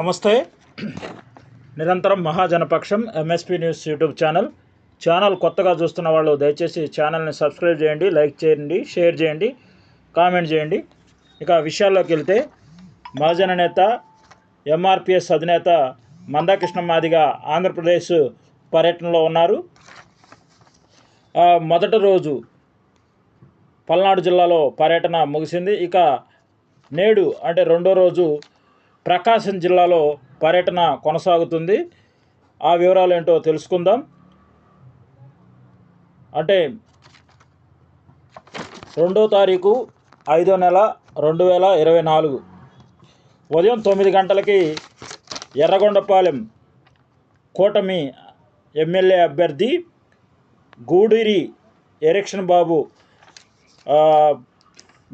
నమస్తే. నిరంతరం మహాజనపక్షం MSP news YouTube channel channel కొత్తగా చూస్తున్న వాళ్ళు దయచేసి ఛానల్ని సబ్స్క్రైబ్ చేయండి లైక్ చేయండి షేర్ చేయండి కామెంట్ చేయండి. ఇక విషయాల్లోకి వెళ్తే మహాజన నేత ఎంఆర్పిఎస్ అధినేత మందాకృష్ణ మాదిగ ఆంధ్రప్రదేశ్ పర్యటనలో ఉన్నారు. మొదటి రోజు పల్నాడు జిల్లాలో పర్యటన ముగిసింది. ఇక నేడు అంటే రెండో రోజు ప్రకాశం జిల్లాలో పర్యటన కొనసాగుతుంది. ఆ వివరాలు ఏంటో తెలుసుకుందాం. అంటే రెండో తారీఖు ఐదో నెల రెండు వేల ఇరవై నాలుగు. ఉదయం తొమ్మిది గంటలకి ఎర్రగొండపాలెం కూటమి ఎమ్మెల్యే అభ్యర్థి గూడూరి ఎరక్షన్ బాబు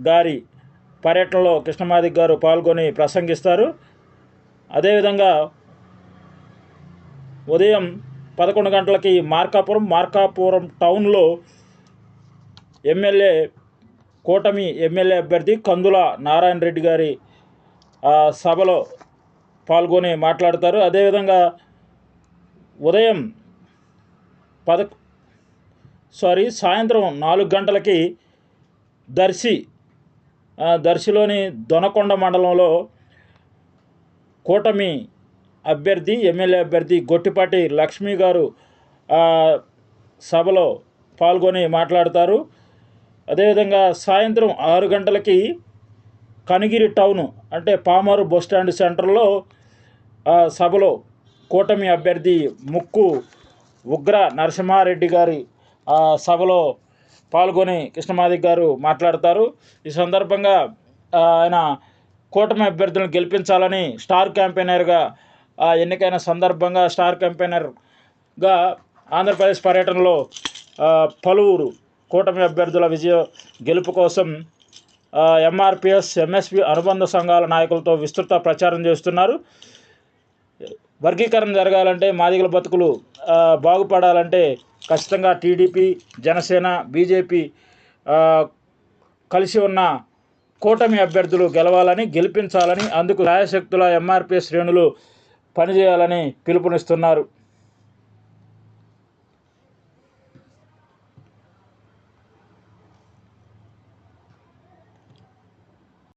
గారి పర్యటనలో కృష్ణమాదిక్ గారు పాల్గొని ప్రసంగిస్తారు. అదేవిధంగా ఉదయం పదకొండు గంటలకి మార్కాపురం మార్కాపురం టౌన్లో ఎమ్మెల్యే కూటమి ఎమ్మెల్యే అభ్యర్థి కందుల నారాయణ రెడ్డి గారి ఆ, సభలో పాల్గొని మాట్లాడతారు. అదేవిధంగా ఉదయం పద సారీ సాయంత్రం నాలుగు గంటలకి దర్శి దర్శిలోని దొనకొండ మండలంలో కూటమి అభ్యర్థి ఎమ్మెల్యే అభ్యర్థి గొట్టిపాటి లక్ష్మి గారు సభలో పాల్గొని మాట్లాడతారు. అదేవిధంగా సాయంత్రం ఆరు గంటలకి కనిగిరి టౌన్ అంటే పామారు బస్ స్టాండ్ సెంటర్లో సభలో కూటమి అభ్యర్థి ముక్కు ఉగ్ర నరసింహారెడ్డి గారి సభలో పాల్గొని కృష్ణమాదిక్ గారు మాట్లాడతారు. ఈ సందర్భంగా ఆయన కూటమి అభ్యర్థులను గెలిపించాలని స్టార్ క్యాంపెయినర్గా ఎన్నికైన సందర్భంగా స్టార్ క్యాంపెయినర్గా ఆంధ్రప్రదేశ్ పర్యటనలో పలువురు కూటమి అభ్యర్థుల విజయ గెలుపు కోసం ఎంఆర్పిఎస్ ఎంఎస్పి అనుబంధ సంఘాల నాయకులతో విస్తృత ప్రచారం చేస్తున్నారు. వర్గీకరణ జరగాలంటే మాదిగల బతుకులు బాగుపడాలంటే ఖచ్చితంగా టీడీపీ జనసేన బీజేపీ కలిసి ఉన్న కూటమి అభ్యర్థులు గెలవాలని గెలిపించాలని అందుకు రాయశక్తుల ఎంఆర్పీ శ్రేణులు పనిచేయాలని పిలుపునిస్తున్నారు.